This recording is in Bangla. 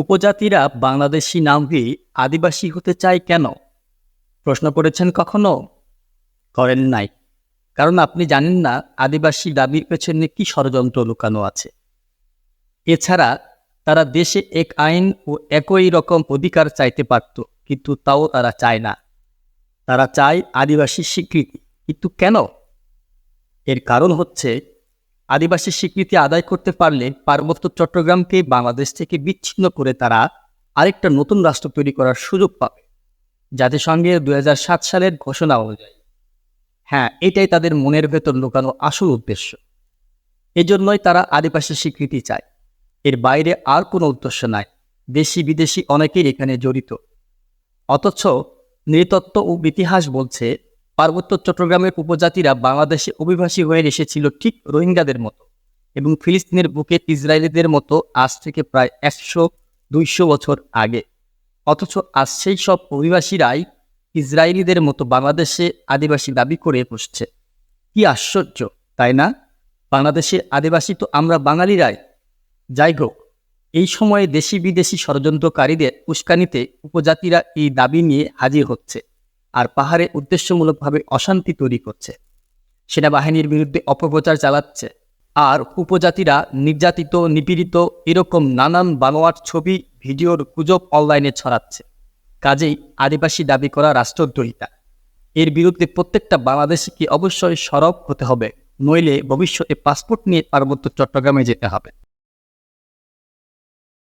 উপজাতিরা বাংলাদেশি নাম দিয়ে আদিবাসী হতে চায় কেন? প্রশ্ন করেছেন কখনো? করেন নাই। কারণ আপনি জানেন না আদিবাসী দাবির পেছনে কি ষড়যন্ত্র লুকানো আছে। এছাড়া তারা দেশে এক আইন ও একই রকম অধিকার চাইতে পারত, কিন্তু তাও তারা চায় না। তারা চায় আদিবাসী স্বীকৃতি, কিন্তু কেন? এর কারণ হচ্ছে আদিবাসী স্বীকৃতি আদায় করতে পারলে পার্বত্য চট্টগ্রামকে বাংলাদেশ থেকে বিচ্ছিন্ন করে তারা আরেকটা নতুন রাষ্ট্র তৈরি করার সুযোগ পাবে। জাতিসংঘের দু হাজার সাত সালের ঘোষণা অনুযায়ী। হ্যাঁ এটাই তাদের মনের ভেতর লুকানো আসল উদ্দেশ্য। এজন্যই তারা আদিবাসী স্বীকৃতি চায়। এর বাইরে আর কোনো উদ্দেশ্য নাই। দেশি বিদেশি অনেকেই এখানে জড়িত। অথচ নৃতত্ত্ব ও ইতিহাস বলছে পার্বত্য চট্টগ্রামের উপজাতিরা বাংলাদেশে অভিবাসী হয়ে এসেছিল ঠিক রোহিঙ্গাদের মতো এবং ফিলিস্তিনের বুকে ইসরায়েলিদের মতো আজ থেকে প্রায় একশো দুইশো বছর আগে। অথচ আজ সেই সব অভিবাসীরাই ইসরায়েলিদের মতো বাংলাদেশে আদিবাসী দাবি করে বসছে। কি আশ্চর্য, তাই না? বাংলাদেশের আদিবাসী তো আমরা বাঙালিরাই। যাই হোক, এই সময়ে দেশি বিদেশি ষড়যন্ত্রকারীদের উস্কানিতে উপজাতিরা এই দাবি নিয়ে হাজির হচ্ছে। আর পাহাড়ে উদ্দেশ্যমূলকভাবে অশান্তি তৈরি করছে। সেনাবাহিনীর বিরুদ্ধে অপপ্রচার চালাচ্ছে। আর উপজাতিরা নির্যাতিত, নিপীড়িত এরকম নানান বানোয়াট ছবি, ভিডিওর গুজব অনলাইনে ছড়াচ্ছে। কাজেই আদিবাসী দাবি করা রাষ্ট্রদ্রোহিতা। এর বিরুদ্ধে প্রত্যেকটা বাংলাদেশিকে অবশ্যই সরব হতে হবে। নইলে ভবিষ্যতে পাসপোর্ট নিয়ে পার্বত্য চট্টগ্রামে যেতে হবে।